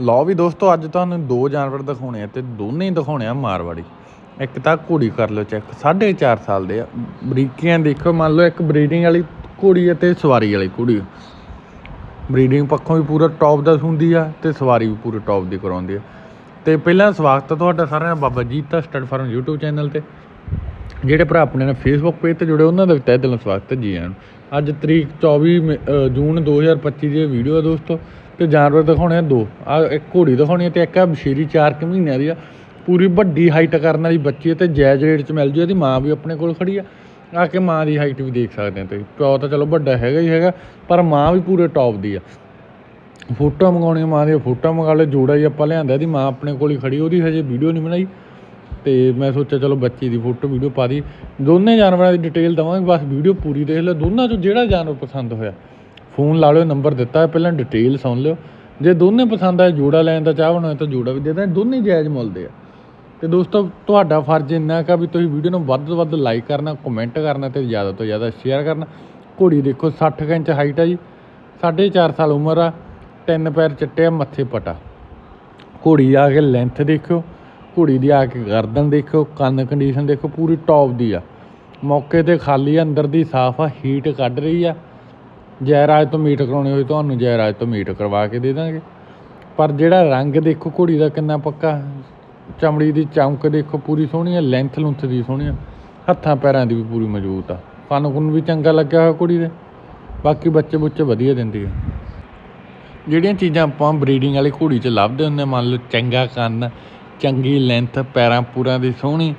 ਲਓ ਵੀ ਦੋਸਤੋ ਅੱਜ ਤੁਹਾਨੂੰ ਦੋ ਜਾਨਵਰ ਦਿਖਾਉਣੇ ਆ ਤੇ ਦੋਨੇ ਹੀ ਦਿਖਾਉਣੇ ਆ ਮਾਰਵਾੜੀ। ਇੱਕ ਤਾਂ ਘੋੜੀ ਕਰ ਲਓ ਚੈੱਕ 4.5 ਸਾਲ ਦੇ ਆ। ਬਰੀਕੀਆਂ ਦੇਖੋ ਮੰਨ ਲਓ ਇੱਕ ਬਰੀਡਿੰਗ ਵਾਲੀ ਘੋੜੀ ਹੈ ਤੇ ਸਵਾਰੀ ਵਾਲੀ ਘੋੜੀ ਬਰੀਡਿੰਗ ਪੱਖੋਂ ਵੀ ਪੂਰਾ ਟੌਪ ਦਾ ਹੁੰਦੀ ਆ ਤੇ ਸਵਾਰੀ ਵੀ ਪੂਰੇ ਟੌਪ ਦੀ ਕਰਾਉਂਦੀ ਆ। ਤੇ ਪਹਿਲਾਂ ਸਵਾਗਤ ਹੈ ਤੁਹਾਡਾ ਸਾਰਿਆਂ ਦਾ ਬਾਬਾ ਜੀਤ ਦਾ ਸਟੱਡ ਫਾਰਮ YouTube ਚੈਨਲ ਤੇ। ਜਿਹੜੇ ਭਰਾ ਆਪਣੇ ਨਾਲ ਫੇਸਬੁੱਕ ਪੇਜ ਤੇ ਜੁੜੇ ਉਹਨਾਂ ਦਾ ਵੀ ਤਹਿ ਦਿਲੋਂ ਸਵਾਗਤ ਹੈ ਜੀ ਆਇਆਂ ਨੂੰ। ਅੱਜ ਤਰੀਕ 24 ਮਈ- ਅ, ਜੂਨ 2025 ਦੀ ਵੀਡੀਓ ਹੈ ਦੋਸਤੋ। ਤੇ ਜਾਨਵਰ ਦਿਖਾਉਣੇ ਆ ਦੋ। ਆ ਇੱਕ ਘੋੜੀ ਦਿਖਾਉਣੀ ਹੈ ਤੇ ਇੱਕ ਆ ਬਸ਼ੀਰੀ 4 ਕੁ ਮਹੀਨਿਆਂ ਦੀ ਆ। ਪੂਰੀ ਵੱਡੀ ਹਾਈਟ ਕਰਨ ਵਾਲੀ ਬੱਚੀ ਹੈ ਤੇ ਜਾਇਜ਼ ਰੇਟ 'ਚ ਮਿਲ ਜੂ, ਇਹਦੀ ਮਾਂ ਵੀ ਆਪਣੇ ਕੋਲ ਖੜੀ ਆ। ਆ ਕੇ ਮਾਂ ਦੀ ਹਾਈਟ ਵੀ ਦੇਖ ਸਕਦੇ ਆ ਤੁਸੀਂ। ਪਿਓ ਤਾਂ ਚਲੋ ਵੱਡਾ ਹੈਗਾ ਹੀ ਹੈਗਾ, ਪਰ ਮਾਂ ਵੀ ਪੂਰੇ ਟੌਪ ਦੀ ਆ। ਫੋਟੋ ਮੰਗਾਉਣੀ ਮਾਂ ਦੀਆਂ ਫੋਟੋ ਮੰਗਾ ਲਓ, ਜੋੜਾ ਹੀ ਆਪਾਂ ਲਿਆਂਦਾ, ਇਹਦੀ ਮਾਂ ਆਪਣੇ ਕੋਲ ਹੀ ਖੜੀ ਉਹਦੀ ਹਜੇ ਵੀਡੀਓ ਨਹੀਂ ਬਣਾਈ। ਤੇ ਮੈਂ ਸੋਚਿਆ ਚਲੋ ਬੱਚੀ ਦੀ ਫੋਟੋ ਵੀਡੀਓ ਪਾ ਦੀ। ਦੋਨੇ ਜਾਨਵਰਾਂ ਦੀ ਡਿਟੇਲ ਦਵਾਂਗੇ, ਬਸ ਵੀਡੀਓ ਪੂਰੀ ਦੇਖ ਲਓ। ਦੋਨਾਂ ਚੋਂ ਜਿਹੜਾ ਜਾਨਵਰ ਪਸੰਦ ਹੋਇਆ ਫੋਨ ਲਾ ਲਿਓ, ਨੰਬਰ ਦਿੱਤਾ ਹੈ, ਪਹਿਲਾਂ ਡਿਟੇਲ ਸੁਣ ਲਿਓ। ਜੇ ਦੋਨੇ ਪਸੰਦ ਆਏ, ਜੋੜਾ ਲੈਣ ਦਾ ਚਾਹਵਣ ਹੋਇਆ ਤਾਂ ਜੋੜਾ ਵੀ ਦੇ ਦਾਂ ਦੋਨੇ ਜਾਇਜ਼ ਮੁੱਲ ਦੇ ਆ। ਤੇ ਦੋਸਤੋ, ਤੁਹਾਡਾ ਫਰਜ਼ ਇੰਨਾ ਕਾ ਵੀ ਤੁਸੀਂ ਵੀਡੀਓ ਨੂੰ ਵੱਧ ਤੋਂ ਵੱਧ ਲਾਈਕ ਕਰਨਾ ਕਮੈਂਟ ਕਰਨਾ ਤੇ ਜ਼ਿਆਦਾ ਤੋਂ ਜ਼ਿਆਦਾ ਸ਼ੇਅਰ ਕਰਨਾ। ਘੋੜੀ ਦੇਖੋ 60 ਕੁ ਇੰਚ ਹਾਈਟ ਆ ਜੀ 4.5 ਸਾਲ ਉਮਰ ਆ, ਤਿੰਨ ਪੈਰ ਚਿੱਟੇ ਆ, ਮੱਥੇ ਪਟਾ। ਘੋੜੀ ਆ ਕੇ ਲੈਂਥ ਦੇਖਿਓ, ਘੋੜੀ ਦੀ ਆ ਕੇ ਗਰਦਨ ਦੇਖਿਓ, ਕੰਨ ਕੰਡੀਸ਼ਨ ਦੇਖੋ, ਪੂਰੀ ਟੌਪ ਦੀ ਆ। ਮੌਕੇ ਤੇ ਖਾਲੀ ਅੰਦਰ ਦੀ ਸਾਫ਼ ਆ ਹੀਟ ਕੱਢ ਰਹੀ ਆ। ਜੈਰਾਜ ਤੋਂ ਮੀਟ ਕਰਾਉਣੀ ਹੋਈ, ਤੁਹਾਨੂੰ ਜੈਰਾਜ ਤੋਂ ਮੀਟ ਕਰਵਾ ਕੇ ਦੇ ਦਾਂਗੇ। ਪਰ ਜਿਹੜਾ ਰੰਗ ਦੇਖੋ, ਘੋੜੀ ਦਾ ਕਿੰਨਾ ਪੱਕਾ। ਚਮੜੀ ਦੀ ਚਮਕ ਦੇਖੋ, ਪੂਰੀ ਸੋਹਣੀ ਆ ਲੈਂਥ ਲੁੰਥ ਦੀ ਸੋਹਣੀ ਆ। ਹੱਥਾਂ ਪੈਰਾਂ ਦੀ ਵੀ ਪੂਰੀ ਮਜ਼ਬੂਤ ਆ। ਕੰਨ ਕੁੰਨ ਵੀ ਚੰਗਾ ਲੱਗਿਆ ਹੋਇਆ ਘੋੜੀ ਦੇ। ਬਾਕੀ ਬੱਚੇ ਬੁੱਚੇ ਵਧੀਆ ਦਿੰਦੀ ਆ। ਜਿਹੜੀਆਂ ਚੀਜ਼ਾਂ ਆਪਾਂ ਬਰੀਡਿੰਗ ਵਾਲੀ ਘੋੜੀ 'ਚ ਲੱਭਦੇ ਹੁੰਦੇ ਮੰਨ ਲਓ ਚੰਗਾ ਕੰਨ, ਚੰਗੀ ਲੈਂਥ ਪੈਰਾਂ ਪੂਰਾਂ ਦੀ ਸੋਹਣੀ,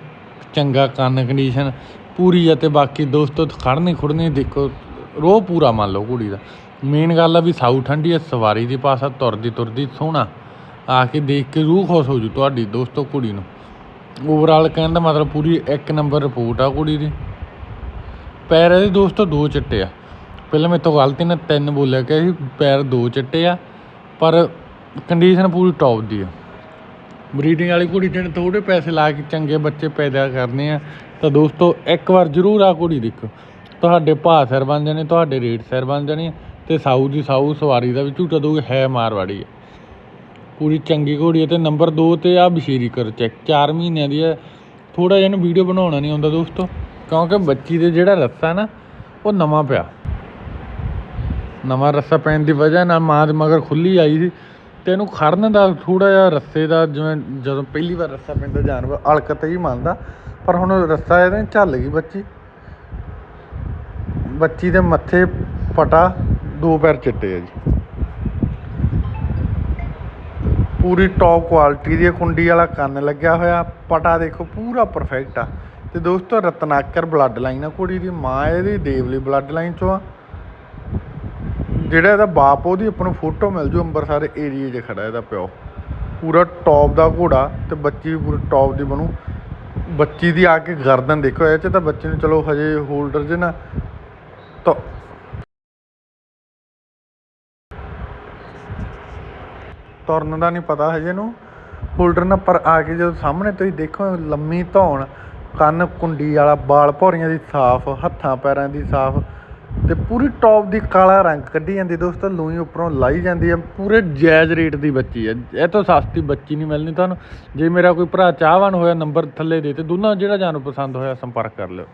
ਚੰਗਾ ਕੰਨ ਕੰਡੀਸ਼ਨ ਪੂਰੀ ਆ ਤੇ ਬਾਕੀ ਦੋਸਤੋ ਖੜਨੀ ਖੁੜਨੀ ਦੇਖੋ ਰੋਹ ਪੂਰਾ ਮੰਨ ਲਓ ਘੋੜੀ ਦਾ। ਮੇਨ ਗੱਲ ਆ ਵੀ ਸਾਊ ਠੰਡੀ ਆ, ਸਵਾਰੀ ਦੀ ਪਾਸਾ ਤੁਰਦੀ ਤੁਰਦੀ ਸੋਹਣਾ। ਆ ਕੇ ਦੇਖ ਕੇ ਰੂਹ ਖੁਸ਼ ਹੋ ਜੂ ਤੁਹਾਡੀ ਦੋਸਤੋ ਕੁੜੀ ਨੂੰ। ਓਵਰਆਲ ਕਹਿਣ ਦਾ ਮਤਲਬ ਪੂਰੀ ਇੱਕ ਨੰਬਰ ਰਿਪੋਰਟ ਆ ਕੁੜੀ ਦੀ। ਪੈਰ ਇਹਦੇ ਦੋਸਤੋ ਦੋ ਚਿੱਟੇ ਆ। ਪਹਿਲਾਂ ਮੇਰੇ ਤੋਂ ਗਲਤੀ ਨਾਲ ਤਿੰਨ ਬੋਲਿਆ ਕਿ ਸੀ, ਪੈਰ ਦੋ ਚਿੱਟੇ ਆ, ਪਰ ਕੰਡੀਸ਼ਨ ਪੂਰੀ ਟੌਪ ਦੀ ਆ। ਬਰੀਡਿੰਗ ਵਾਲੀ ਕੁੜੀ ਜਿਹਨੇ ਥੋੜੇ ਪੈਸੇ ਲਾ ਕੇ ਚੰਗੇ ਬੱਚੇ ਪੈਦਾ ਕਰਨੇ ਆ। ਤਾਂ ਦੋਸਤੋ ਇੱਕ ਵਾਰ ਜ਼ਰੂਰ ਆ ਕੁੜੀ ਦੇਖੋ ਤੁਹਾਡੇ ਭਾਅ ਸਿਰ ਬਣ ਜਾਣੇ, ਤੁਹਾਡੇ ਰੇਟ ਸਿਰ ਬਣ ਜਾਣੇ ਤੇ ਸਾਊ ਦੀ ਸਾਊ, ਸਵਾਰੀ ਦਾ ਵੀ ਝੂਟਾ ਦਊਗੀ ਹੈ ਮਾਰਵਾੜੀ ਹੈ ਪੂਰੀ ਚੰਗੀ ਘੋੜੀ ਹੈ ਤੇ ਨੰਬਰ 2 ਤੇ ਆ ਬਸ਼ੀਰੀ ਕਰ ਚੈੱਕ 4 ਮਹੀਨਿਆਂ ਦੀ ਹੈ ਥੋੜਾ ਜਿਹਾ ਇਹਨੂੰ ਵੀਡੀਓ ਬਣਾਉਣਾ ਨਹੀਂ ਆਉਂਦਾ ਦੋਸਤੋ, ਕਿਉਂਕਿ ਬੱਚੀ ਦੇ ਜਿਹੜਾ ਰੱਸਾ ਨਾ, ਉਹ ਨਵਾਂ ਪਿਆ। ਨਵਾਂ ਰੱਸਾ ਪੈਣ ਦੀ ਵਜ੍ਹਾ ਨਾਲ ਮਾਂ ਦੇ ਮਗਰ ਖੁੱਲੀ ਆਈ ਸੀ, ਤੇ ਇਹਨੂੰ ਖੜਨ ਦਾ ਥੋੜਾ ਜਿਹਾ ਰੱਸੇ ਦਾ ਜਿਵੇਂ ਜਦੋਂ ਪਹਿਲੀ ਵਾਰ ਰੱਸਾ ਪੈਂਦਾ, ਜਾਨਵਰ ਅਲਕਤ ਹੀ ਮੰਨਦਾ, ਪਰ ਹੁਣ ਰੱਸਾ ਇਹਦੇ ਝੱਲ ਗਈ ਬੱਚੀ। ਬੱਚੀ ਦੇ ਮੱਥੇ ਪਟਾ, ਦੋ ਪੈਰ ਚਿੱਟੇ ਆ ਜੀ। ਪੂਰੀ ਟੌਪ ਕੁਆਲਿਟੀ ਦੀ ਕੁੰਡੀ ਵਾਲਾ ਕੰਨ ਲੱਗਿਆ ਹੋਇਆ, ਪਟਾ ਦੇਖੋ ਪੂਰਾ ਪਰਫੈਕਟ ਆ। ਤੇ ਦੋਸਤੋ, ਰਤਨਾਕਰ ਬਲੱਡ ਲਾਈਨ ਆ ਕੁੜੀ ਦੀ, ਮਾਂ ਇਹਦੀ, ਦੇਵਲੀ ਬਲੱਡ ਲਾਈਨ ਚੋਂ ਆ। ਜਿਹੜਾ ਇਹਦਾ ਬਾਪ, ਉਹਦੀ ਆਪਾਂ ਨੂੰ ਫੋਟੋ ਮਿਲ ਜੂ, ਅੰਬਰਸਰ ਏਰੀਏ 'ਚ ਖੜਾ ਇਹਦਾ ਪਿਓ। ਪੂਰਾ ਟੌਪ ਦਾ ਘੋੜਾ ਤੇ ਬੱਚੀ ਵੀ ਪੂਰੀ ਟੌਪ ਦੀ ਬਣੂ। ਬੱਚੀ ਦੀ ਆ ਕੇ ਗਰਦਨ ਦੇਖੋ, ਇਹ 'ਚ ਤਾਂ ਬੱਚੇ ਨੂੰ ਚਲੋ ਹਜੇ ਹੋਲਡਰ 'ਚ ਨਾ ਤਾਂ ਤੁਰਨ ਦਾ ਨਹੀਂ ਪਤਾ ਹਜੇ ਨੂੰ ਹੋਲਡਰ ਨਾਲ ਪਰ ਆ ਕੇ ਜਦੋਂ ਸਾਹਮਣੇ ਤੁਸੀਂ ਦੇਖੋ ਲੰਮੀ ਧੌਣ, ਕੰਨ ਕੁੰਡੀ ਵਾਲਾ ਬਾਲ ਭੌਰੀਆਂ ਦੀ ਸਾਫ਼, ਹੱਥਾਂ ਪੈਰਾਂ ਦੀ ਸਾਫ਼, ਤੇ ਪੂਰੀ ਟੌਪ ਦੀ ਕਾਲਾ ਰੰਗ ਕੱਢੀ ਜਾਂਦੀ ਦੋਸਤੋ, ਲੂਈ ਉੱਪਰੋਂ ਲਾਈ ਜਾਂਦੀ ਹੈ। ਪੂਰੇ ਜਾਇਜ਼ ਰੇਟ ਦੀ ਬੱਚੀ ਹੈ। ਇਹ ਤੋਂ ਸਸਤੀ ਬੱਚੀ ਨਹੀਂ ਮਿਲਣੀ ਤੁਹਾਨੂੰ। ਜੇ ਮੇਰਾ ਕੋਈ ਭਰਾ ਚਾਹਵਾਨ ਹੋਇਆ ਨੰਬਰ ਥੱਲੇ ਦੇ ਤੇ, ਦੋਨਾਂ ਜਿਹੜਾ ਜਾਨੂੰ ਪਸੰਦ ਹੋਇਆ, ਸੰਪਰਕ ਕਰ ਲਿਓ।